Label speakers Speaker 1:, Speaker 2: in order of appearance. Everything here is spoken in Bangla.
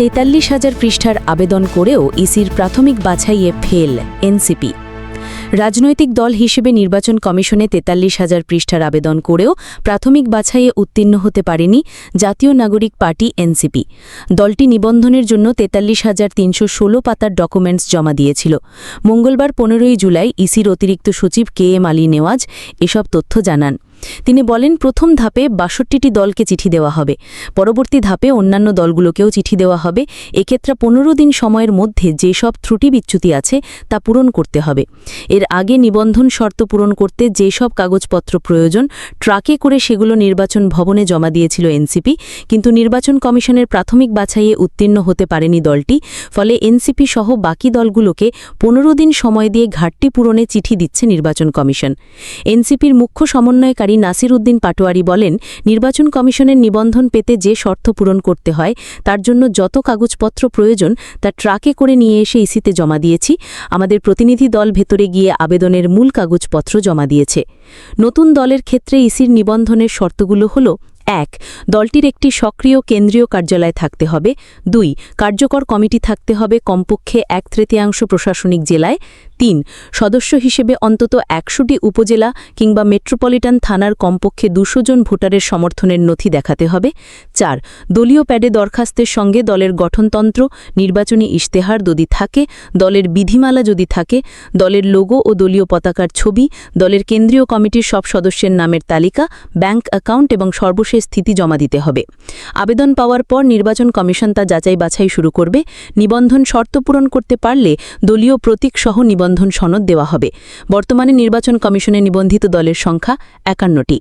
Speaker 1: তেতাল্লিশ হাজার পৃষ্ঠার আবেদন করেও ইসির প্রাথমিক বাছাইয়ে ফেল এনসিপি। রাজনৈতিক দল হিসেবে নির্বাচন কমিশনে তেতাল্লিশ হাজার পৃষ্ঠার আবেদন করেও প্রাথমিক বাছাইয়ে উত্তীর্ণ হতে পারেনি জাতীয় নাগরিক পার্টি এনসিপি। দলটি নিবন্ধনের জন্য তেতাল্লিশ হাজার তিনশো ষোলো পাতার ডকুমেন্টস জমা দিয়েছিল। মঙ্গলবার পনেরোই জুলাই ইসির অতিরিক্ত সচিব কে এম আলী নেওয়াজ এসব তথ্য জানান। তিনি বলেন, প্রথম ধাপে বাষট্টিটি দলকে চিঠি দেওয়া হবে। পরবর্তী ধাপে অন্যান্য দলগুলোকেও চিঠি দেওয়া হবে। এক্ষেত্রে পনেরো দিন সময়ের মধ্যে যেসব ত্রুটি বিচ্যুতি আছে, তা পূরণ করতে হবে। এর আগে নিবন্ধন শর্ত পূরণ করতে যেসব কাগজপত্র প্রয়োজন, ট্রাকে করে সেগুলো নির্বাচন ভবনে জমা দিয়েছিল এনসিপি। কিন্তু নির্বাচন কমিশনের প্রাথমিক বাছাইয়ে উত্তীর্ণ হতে পারেনি দলটি। ফলে এনসিপি সহ বাকি দলগুলোকে পনেরো দিন সময় দিয়ে ঘাটতি পূরণে চিঠি দিচ্ছে নির্বাচন কমিশন। এনসিপির মুখ্য সমন্বয়কারী নাসির উদ্দিন পাটোয়ারি বলেন, নির্বাচন কমিশনের নিবন্ধন পেতে যে শর্ত পূরণ করতে হয়, তার জন্য যত কাগজপত্র প্রয়োজন, তা ট্রাকে করে নিয়ে এসে ইসিতে জমা দিয়েছি। আমাদের প্রতিনিধি দল ভেতরে গিয়ে আবেদনের মূল কাগজপত্র জমা দিয়েছে। নতুন দলের ক্ষেত্রে ইসির নিবন্ধনের শর্তগুলো হল, এক, দলটির একটি সক্রিয় কেন্দ্রীয় কার্যালয় থাকতে হবে। দুই, কার্যকর কমিটি থাকতে হবে কমপক্ষে এক তৃতীয়াংশ প্রশাসনিক জেলায়। তিন। সদস্য হিসেবে অন্তত একশোটি উপজেলা কিংবা মেট্রোপলিটন থানার কমপক্ষে দুশো জন ভোটারের সমর্থনের নথি দেখাতে হবে। চার, দলীয় প্যাডে দরখাস্তের সঙ্গে দলের গঠনতন্ত্র, নির্বাচনী ইশতেহার যদি থাকে, দলের বিধিমালা যদি থাকে, দলের লোগো ও দলীয় পতাকার ছবি, দলের কেন্দ্রীয় কমিটির সব সদস্যের নামের তালিকা, ব্যাংক অ্যাকাউন্ট এবং সর্বশেষ স্থিতি জমা দিতে হবে। আবেদন পাওয়ার পর নির্বাচন কমিশন তা যাচাই বাছাই শুরু করবে। নিবন্ধন শর্ত পূরণ করতে পারলে দলীয় প্রতীকসহ নিবন্ধন সনদ দেওয়া হবে। বর্তমানে নির্বাচন কমিশনে নিবন্ধিত দলের সংখ্যা একান্নটি।